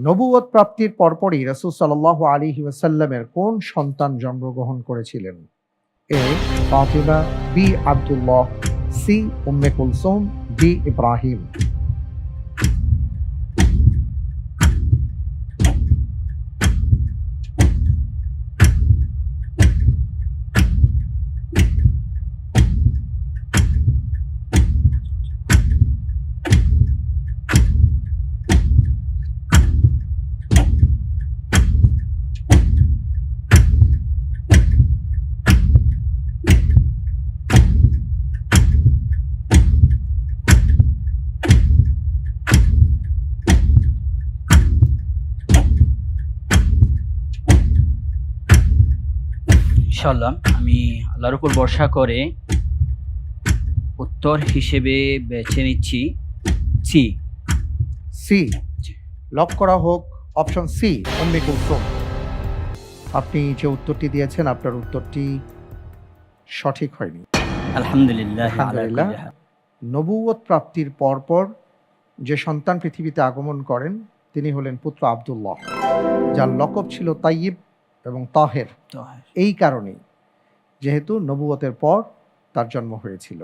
নবুয়ত প্রাপ্তির পরপরই রাসুল সাল আলী ওয়াসাল্লামের কোন সন্তান জন্মগ্রহণ করেছিলেন? A. Fatima, B. Abdullah, C. Umme Kulsum B Ibrahim. ইনশাল্লাহ আমি আল্লাহর উপর ভরসা করে উত্তর হিসেবে বেছে নিচ্ছি সি সি লক করা হোক অপশন সি উম্মে কুলসুম আপনি যে উত্তরটি দিয়েছেন আপনার উত্তরটি সঠিক হয়নি। আলহামদুলিল্লাহ। নবুয়ত প্রাপ্তির পরপর যে সন্তান পৃথিবীতে আগমন করেন তিনি হলেন পুত্র আব্দুল্লাহ যার লকব ছিল তাইয়িব। এবং তাহের। এই কারণেই যেহেতু নবুয়তের পর তার জন্ম হয়েছিল।